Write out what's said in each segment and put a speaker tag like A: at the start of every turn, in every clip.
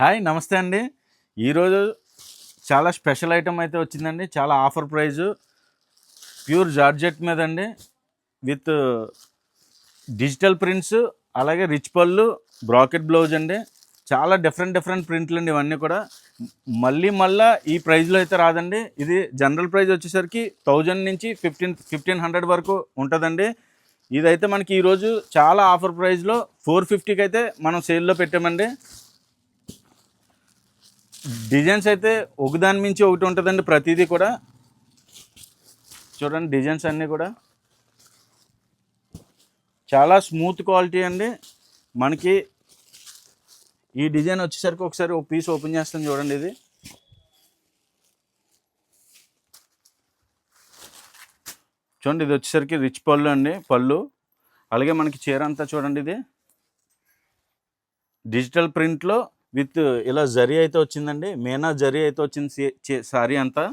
A: Hi నమస్తే అండి. ఈరోజు చాలా స్పెషల్ ఐటమ్ అయితే వచ్చిందండి. చాలా ఆఫర్ ప్రైజు. ప్యూర్ జార్జెట్ మీద అండి విత్ డిజిటల్ ప్రింట్స్ అలాగే రిచ్ పళ్ళు బ్రాకెట్ బ్లౌజ్ అండి. చాలా డిఫరెంట్ డిఫరెంట్ ప్రింట్లు అండి ఇవన్నీ కూడా. మళ్ళీ మళ్ళా ఈ ప్రైస్లో అయితే రాదండి. ఇది జనరల్ ప్రైజ్ వచ్చేసరికి థౌజండ్ నుంచి ఫిఫ్టీన్ ఫిఫ్టీన్ హండ్రెడ్ వరకు ఉంటుందండి. ఇదైతే మనకి ఈరోజు చాలా ఆఫర్ ప్రైస్లో ఫోర్ ఫిఫ్టీకి అయితే మనం సేల్లో పెట్టామండి. డిజైన్స్ అయితే ఒకదాని మించి ఒకటి ఉంటుందండి. ప్రతిదీ కూడా చూడండి డిజైన్స్ అన్నీ కూడా. చాలా స్మూత్ క్వాలిటీ అండి. మనకి ఈ డిజైన్ వచ్చేసరికి ఒకసారి ఒక పీస్ ఓపెన్ చేస్తాను చూడండి ఇది. చూడండి ఇది వచ్చేసరికి రిచ్ పళ్ళు అండి పళ్ళు. అలాగే మనకి చీర అంతా చూడండి ఇది. డిజిటల్ ప్రింట్లో విత్ ఇలా జరీ అయితే వచ్చిందండి మేనా జరీ అయితే వచ్చింది సారీ అంతా.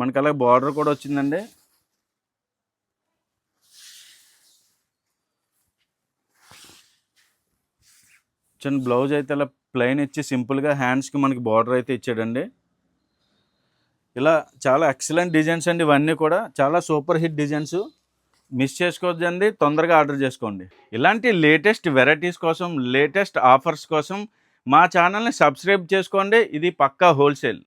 A: మనకి అలాగే బార్డర్ కూడా వచ్చిందండి. చిన్న బ్లౌజ్ అయితే ఇలా ప్లెయిన్ ఇచ్చి సింపుల్గా హ్యాండ్స్కి మనకి బార్డర్ అయితే ఇచ్చాడండి. ఇలా చాలా ఎక్సలెంట్ డిజైన్స్ అండి ఇవన్నీ కూడా చాలా సూపర్ హిట్ డిజైన్స్. మిస్ చేసుకోవద్దండి తొందరగా ఆర్డర్ చేసుకోండి. ఇలాంటి లేటెస్ట్ వెరైటీస్ కోసం లేటెస్ట్ ఆఫర్స్ కోసం మా ఛానల్ని సబ్స్క్రైబ్ చేసుకోండి. ఇది పక్కా హోల్సేల్.